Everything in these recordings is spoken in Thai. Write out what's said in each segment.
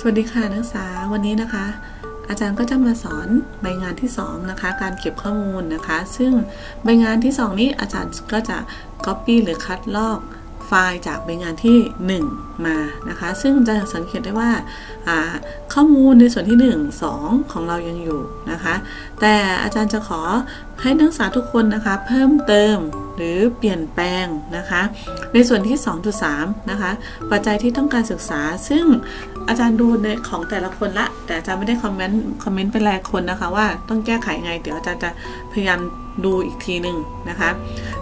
สวัสดีค่ะนักศึกษาวันนี้นะคะ อาจารย์ก็จะมาสอนใบงานที่2นะคะการเก็บข้อมูลนะคะ ซึ่งใบงานที่ 2 นี้อาจารย์ก็จะ Copy หรือคัดลอก ไฟล์จากใบงานที่ 1 มานะคะ ซึ่งจะสังเกตได้ว่าข้อมูลในส่วนที่ 1 2 ของเรายังอยู่นะคะ แต่อาจารย์จะขอให้นักศึกษาทุกคนนะคะ เพิ่มเติมหรือเปลี่ยนแปลงนะคะ ในส่วนที่ 2.3 นะคะ ปัจจัยที่ต้องการศึกษา ซึ่งอาจารย์ดูในของแต่ละคนละ แต่อาจารย์ไม่ได้คอมเมนต์คอมเมนต์เป็นรายคนนะคะ ว่าต้องแก้ไขไง เดี๋ยวอาจารย์จะพยายามดูอีกทีหนึ่งนะคะ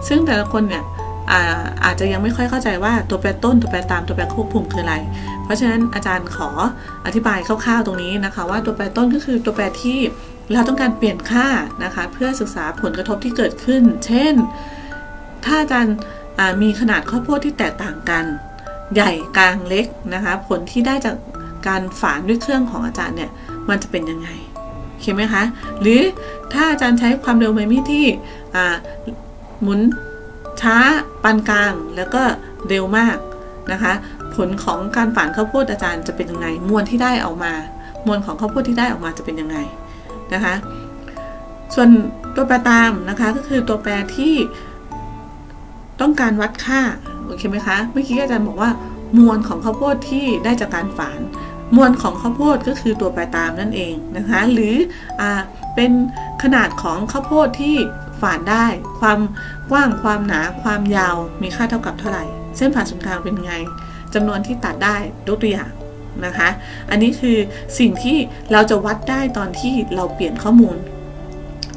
ซึ่งแต่ละคนเนี่ย อาอาจจะยังไม่ค่อยเข้าใจว่าตัวแปรต้นตัวแปรตามตัวแปรควบคุมคืออะไร เพราะฉะนั้นอาจารย์ขออธิบายคร่าวๆตรงนี้นะคะ ว่าตัวแปรต้นก็คือตัวแปรที่เราต้องการเปลี่ยนค่านะคะ เพื่อศึกษาผลกระทบที่เกิดขึ้น เช่น ถ้าอาจารย์มีขนาดข้าวโพดที่แตกต่างกัน ใหญ่กลางเล็กนะคะ ผลที่ได้จากการฝานด้วยเครื่องของอาจารย์เนี่ยมันจะเป็นยังไงเห็นไหมคะ หรือถ้าอาจารย์ใช้ความเร็วไมมี่ที่หมุน ช้าปานกลางแล้วก็เร็วมากนะคะ ผลของการฝานข้าวโพดอาจารย์จะเป็นยังไงมวลที่ได้ออกมา มวลของข้าวโพดที่ได้ออกมาจะเป็นยังไงนะคะ ส่วนตัวแปรตามนะคะก็คือตัวแปรที่ต้องการวัดค่าโอเคไหมคะเมื่อกี้อาจารย์บอกว่ามวลของข้าวโพดที่ได้จากการฝาน มวลของข้าวโพดก็คือตัวแปรตามนั่นเองนะคะ หรืออเป็นขนาดของข้าวโพดที่ ฝานได้ ความกว้างความหนาความยาวมีค่าเท่ากับเท่าไหร่ เส้นผ่านศูนย์กลางเป็นไงจำนวนที่ตัดได้ยกตัวอย่างนะคะ อันนี้คือสิ่งที่เราจะวัดได้ตอนที่เราเปลี่ยนข้อมูล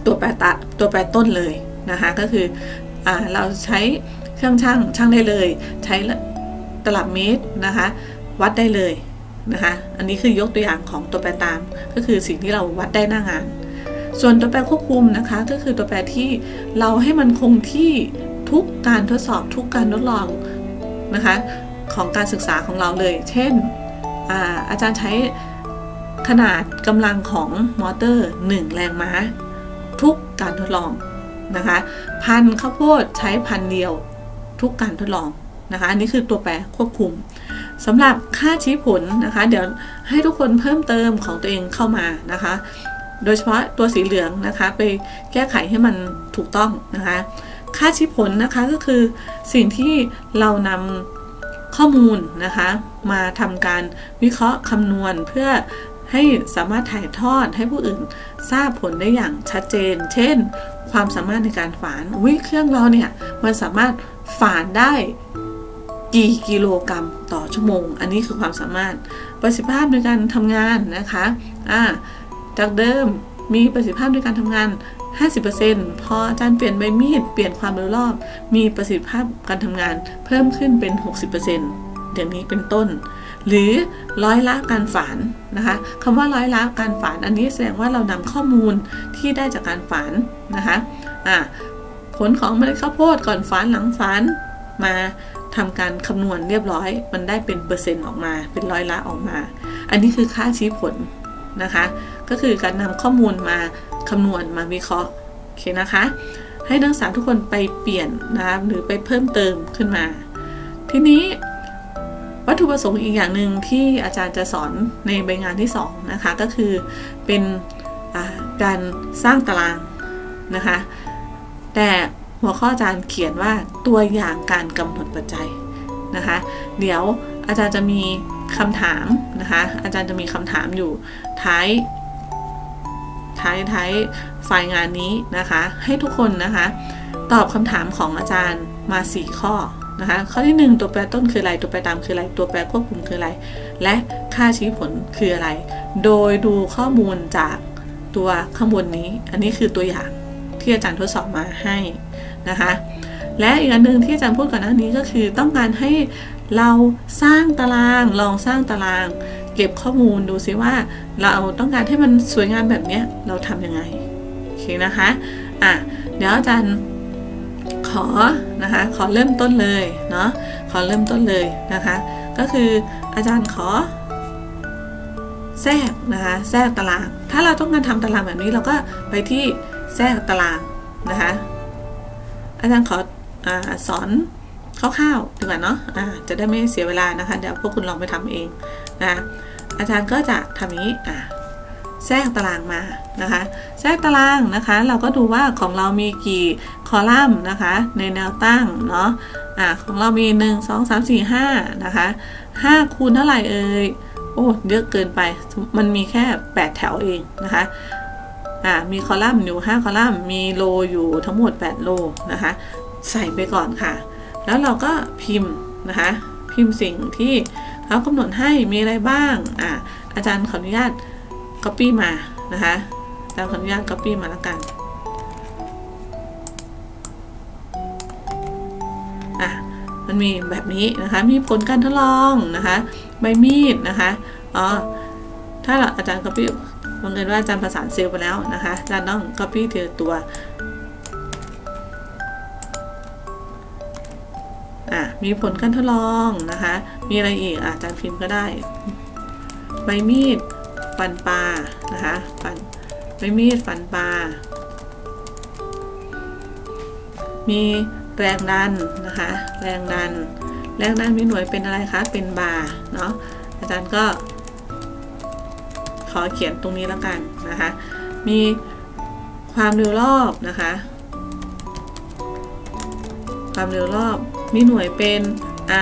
ตัวแปรตตัวแปรต้นเลยนะคะก็คืออเราใช้เครื่องช่างช่างได้เลย ใช้ตลับเมตรนะคะวัดได้เลยนะคะ อันนี้คือยกตัวอย่างของตัวแปรตาม ก็คือสิ่งที่เราวัดได้หน้างาน ส่วนตัวแปรควบคุมนะคะ ก็คือตัวแปรที่เราให้มันคงที่ทุกการทดสอบทุกการทดลองนะคะของการศึกษาของเราเลย เช่นอาอาจารย์ใช้ขนาดกำลังของมอเตอร์ 1 แรงม้า ทุกการทดลองนะคะพันข้าวโพดใช้พันเดียวทุกการทดลองนะคะอันนี้คือตัวแปรควบคุมสำหรับค่าชี้ผลนะคะ เดี๋ยวให้ทุกคนเพิ่มเติมของตัวเองเข้ามานะคะ โดยเฉพาะตัวสีเหลืองนะคะ ไปแก้ไขให้มันถูกต้องนะคะ ค่าชี้ผลนะคะก็คือสิ่งที่เรานำข้อมูลนะคะ มาทำการวิเคราะห์คำนวณเพื่อให้สามารถถ่ายทอดให้ผู้อื่นทราบผลได้อย่างชัดเจน เช่น ความสามารถในการฝานวิเครื่องเราเนี่ยมันสามารถฝานได้กี่กิโลกรัมต่อชั่วโมง อันนี้คือความสามารถประสิทธิภาพในการทำงานนะคะอ่า จากเดิมมีประสิทธิภาพในการทำงาน 50%พออาจารย์เปลี่ยนใบมีดเปลี่ยนความเร็วรอบ มีประสิทธิภาพการทำงานเพิ่มขึ้นเป็น 60%อย่างนี้เป็นต้น หรือร้อยละการฝานนะคะคำว่าร้อยละการฝานอันนี้แสดงว่าเรานำข้อมูลที่ได้จากการฝานนะคะอ่าผลของเมล็ดข้าวโพดก่อนฝานหลังฝานมาทำการคำนวณเรียบร้อย มันได้เป็นเปอร์เซ็นต์ออกมา เป็นร้อยละออกมา อันนี้คือค่าชี้ผล นะคะ ก็คือการนำข้อมูลมาคำนวณมาวิเคราะห์โอเคนะคะ ให้นักศึกษาทุกคนไปเปลี่ยนนะคะหรือไปเพิ่มเติมขึ้นมา ทีนี้วัตถุประสงค์อีกอย่างหนึ่งที่อาจารย์จะสอนในใบงานที่2นะคะก็คือเป็นการสร้างตารางนะคะ แต่หัวข้ออาจารย์เขียนว่าตัวอย่างการกำหนดปัจจัยนะคะ เดี๋ยวอาจารย์จะมี คำถามนะคะ อาจารย์จะมีคำถามอยู่ท้ายท้ายท้ายไฟล์งานนี้นะคะ ให้ทุกคนนะคะ ตอบคำถามของอาจารย์มา 4 ข้อนะคะ ข้อที่ 1 ตัวแปรต้นคืออะไร ตัวแปรตามคืออะไร ตัวแปรควบคุมคืออะไร และค่าชี้ผลคืออะไร โดยดูข้อมูลจากตัวข้างบนนี้ อันนี้คือตัวอย่างที่อาจารย์ทดสอบมาให้นะคะ และอีกอันหนึ่งที่อาจารย์พูดก่อนหน้านี้ก็คือต้องการให้เราสร้างตารางลองสร้างตาราง เก็บข้อมูลดูซิว่า เราต้องการให้มันสวยงามแบบนี้เราทำยังไงโอเคนะคะอะเดี๋ยวอาจารย์ขอนะคะขอเริ่มต้นเลยเนาะขอเริ่มต้นเลยนะคะ ก็คืออาจารย์ขอแทรกนะคะแทรกตาราง ถ้าเราต้องการทำตารางแบบนี้เราก็ไปที่แทรกตารางนะคะ อาจารย์ขอ สอนคร่าวๆดีกว่าเนาะะจะได้ไม่เสียเวลานะคะ เดี๋ยวพวกคุณลองไปทำเองนะอาจารย์ก็จะทำอย่างนี้อะแทรกตารางมานะคะแทรกตารางนะคะ เราก็ดูว่าของเรามีกี่คอลัมน์นะคะ ในแนวตั้งเนาะอะของเรามี 1 2 3 4 5นะคะ5คูณเท่าไหร่เอ่ยโอ้เยอะเกินไปมันมีแค่ 8 แถวเองนะคะอ่ามีคอลัมน์อยู่ 5 คอลัมน์มีโลอยู่ทั้งหมด 8 โลนะคะ ใส่ไปก่อนค่ะ แล้วเราก็พิมพ์นะคะ พิมพ์สิ่งที่เขากำหนดให้มีอะไรบ้างอ่าอาจารย์ขออนุญาต Copy มานะคะอาจารย์ขออนุญาต Copy มาแล้วกันอะมันมีแบบนี้นะคะ มีผลการทดลองนะคะ ใบมีดนะคะอ๋อถ้าเราอาจารย์ copy บังเอิญว่าอาจารย์ประสานเซลล์ไปแล้วนะคะอาจารย์ต้อง copy ทีละตัว มีผลการทดลองนะคะ มีอะไรอีกอาจารย์พิมพ์ก็ได้ ใบมีดฟันปลานะคะฟันใบมีดฟันปลา มีแรงดันนะคะ แรงดัน แรงดันมีหน่วยเป็นอะไรคะ เป็นบาร์เนาะ อาจารย์ก็ ขอเขียนตรงนี้แล้วกันนะคะ มีความเร็วรอบนะคะ ความเร็วรอบ มีหน่วยเป็น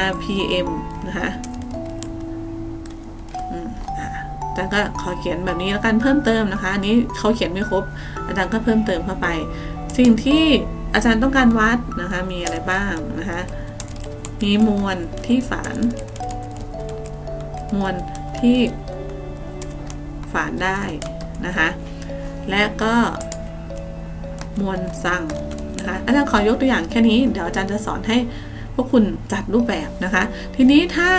RPM นะคะอืมอะอาจารย์ก็ขอเขียนแบบนี้แล้วกันเพิ่มเติมนะคะอันนี้เขาเขียนไม่ครบ อาจารย์ก็เพิ่มเติมเข้าไป สิ่งที่อาจารย์ต้องการวัดนะคะมีอะไรบ้างนะคะมีมวลที่ฝาน มวลที่ฝานได้นะคะและก็มวลสั่ง นะคะ อาจารย์ขอยกตัวอย่างแค่นี้ เดี๋ยวอาจารย์จะสอนให้พวกคุณจัดรูปแบบนะคะ ทีนี้ถ้า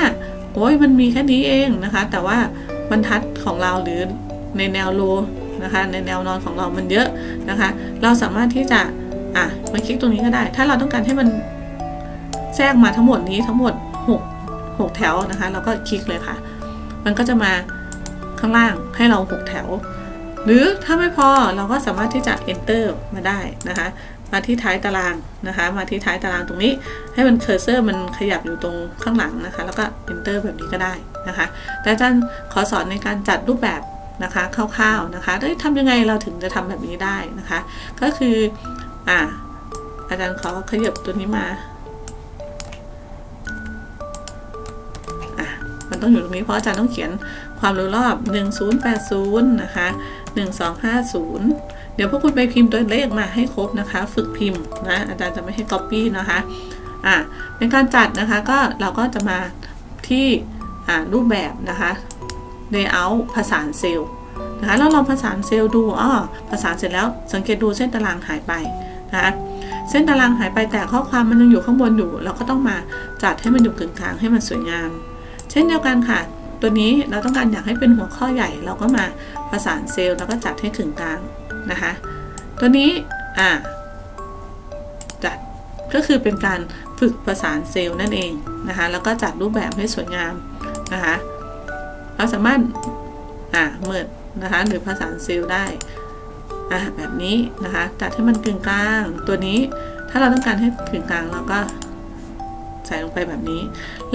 โอ้ยมันมีแค่นี้เองนะคะ แต่ว่าบรรทัดของเราหรือในแนวโลนะคะในแนวนอนของเรามันเยอะนะคะ เราสามารถที่จะอะมาคลิกตรงนี้ก็ได้ ถ้าเราต้องการให้มันแทรกมาทั้งหมดนี้ทั้งหมด 6 6 แถวนะคะ เราก็คลิกเลยค่ะ มันก็จะมาข้างล่างให้เรา 6 แถว หรือถ้าไม่พอเราก็สามารถที่จะ enter มาได้นะคะ มาที่ท้ายตารางนะคะ มาที่ท้ายตารางตรงนี้ ให้มันเคอร์เซอร์มันขยับอยู่ตรงข้างหลังนะคะ แล้วก็ enter แบบนี้ก็ได้นะคะ แต่อาจารย์ขอสอนในการจัดรูปแบบนะคะคร่าวๆนะคะได้ทำยังไงเราถึงจะทำแบบนี้ได้นะคะ ก็คืออ่าอาจารย์ขอขยับตัวนี้มาอะมันต้องอยู่ตรงนี้เพราะอาจารย์ต้องเขียนความร็วรอบ 1080 นะคะ 1250 ดี๋ยวพวกคุณไปพิมพ์ตัวเลขมาให้ครบนะคะ ฝึกพิมพ์นะอาจารย์จะไม่ให้ copy นะคะอะในการจัดนะคะก็เราก็จะมาที่อ่ารูปแบบนะคะ layout ผสานเซลล์นะคะแล้วลองผสานเซลล์ดูอ้อผสานเสร็จแล้วสังเกตดูเส้นตารางหายไปนะคะเส้นตารางหายไปแต่ข้อความมันยังอยู่ข้างบนอยู่ เราก็ต้องมาจัดให้มันอยู่กึ่งกลางให้มันสวยงาม เช่นเดียวกันค่ะ ตัวนี้เราต้องการอยากให้เป็นหัวข้อใหญ่ เราก็มาผสานเซลล์แล้วก็จัดให้กึ่งกลาง นะคะ ตัวนี้อ่าจัดก็คือเป็นการฝึกประสานเซลล์นั่นเองนะคะ แล้วก็จัดรูปแบบให้สวยงามนะคะ เราสามารถอ่าเมิดนะคะ หรือผสานเซลล์ได้อ่าแบบนี้นะคะ จัดให้มันกึ่งกลาง ตัวนี้ถ้าเราต้องการให้กึ่งกลางเราก็ใส่ลงไปแบบนี้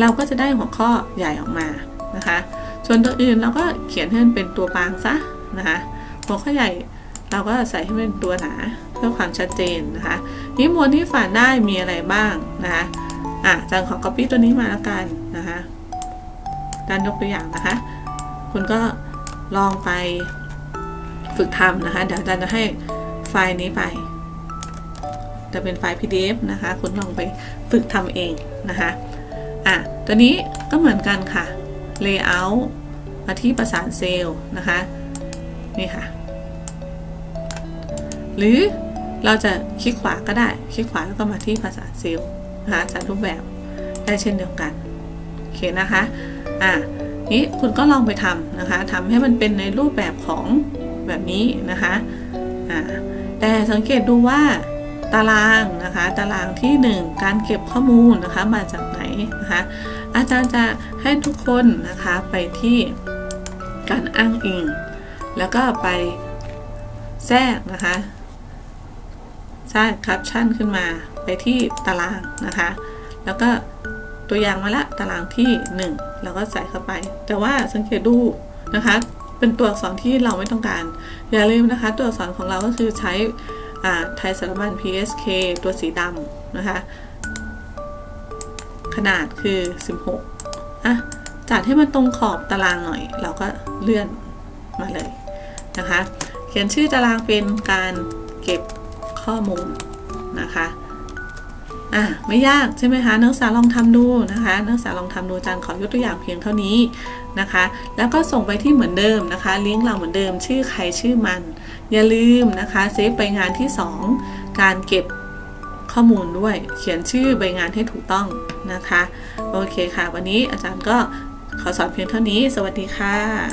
เราก็จะได้หัวข้อใหญ่ออกมานะคะ ส่วนตัวอื่นเราก็เขียนให้มันเป็นตัวบางซะนะคะหัวข้อใหญ่ เราก็ใส่ให้เป็นตัวหนาเพื่อความชัดเจนนะคะนี้มวลที่ฝานได้มีอะไรบ้างนะคะอะจารย์ขอ copy ตัวนี้มาแล้วกันนะคะอารย์ยกตัวอย่างนะคะ คุณก็ลองไปฝึกทำนะคะ เดี๋ยวอาจารย์จะให้ไฟล์นี้ไป จะเป็นไฟล์ PDF นะคะ คุณลองไปฝึกทำเองนะคะอะตัวนี้ก็เหมือนกันค่ะ Layout มาที่ประสานเซลล์นะคะ นี่ค่ะ หรือเราจะคลิกขวาก็ได้ คลิกขวาแล้วก็มาที่ประสาเซลล์นะคะจัดรูปแบบได้เช่นเดียวกัน โอเคนะคะ อะ นี้คุณก็ลองไปทำนะคะทำให้มันเป็นในรูปแบบของแบบนี้นะคะ อ่า แต่สังเกตดูว่าตารางนะคะ ตารางที่ 1 การเก็บข้อมูลนะคะ มาจากไหนนะคะ อาจารย์จะให้ทุกคนนะคะไปที่การอ้างอิง แล้วก็ไปแทรกนะคะ สร้างแคปชั่นขึ้นมาไปที่ตารางนะคะ แล้วก็ตัวอย่างมาละตารางที่ 1 เราก็ใส่เข้าไป แต่ว่าสังเกตดูนะคะ เป็นตัวอักษรที่เราไม่ต้องการ อย่าลืมนะคะ ตัวอักษรของเราก็คือใช้ไทยสารบัญ PSK ตัวสีดำนะคะ ขนาดคือ 16อะจัดให้มันตรงขอบตารางหน่อย เราก็เลื่อนมาเลยนะคะ เขียนชื่อตารางเป็นการเก็บ ข้อมูลนะคะอะไม่ยากใช่ไหมคะนักศึกษาลองทำดูนะคะนักศึกษาลองทำดูอาจารย์ขอยกตัวอย่างเพียงเท่านี้นะคะ แล้วก็ส่งไปที่เหมือนเดิมนะคะ ลิงก์เราเหมือนเดิมชื่อใครชื่อมัน อย่าลืมนะคะเซฟใบงานที่ 2 การเก็บข้อมูลด้วย เขียนชื่อใบงานให้ถูกต้องนะคะ โอเคค่ะ วันนี้อาจารย์ก็ขอสอนเพียงเท่านี้ สวัสดีค่ะ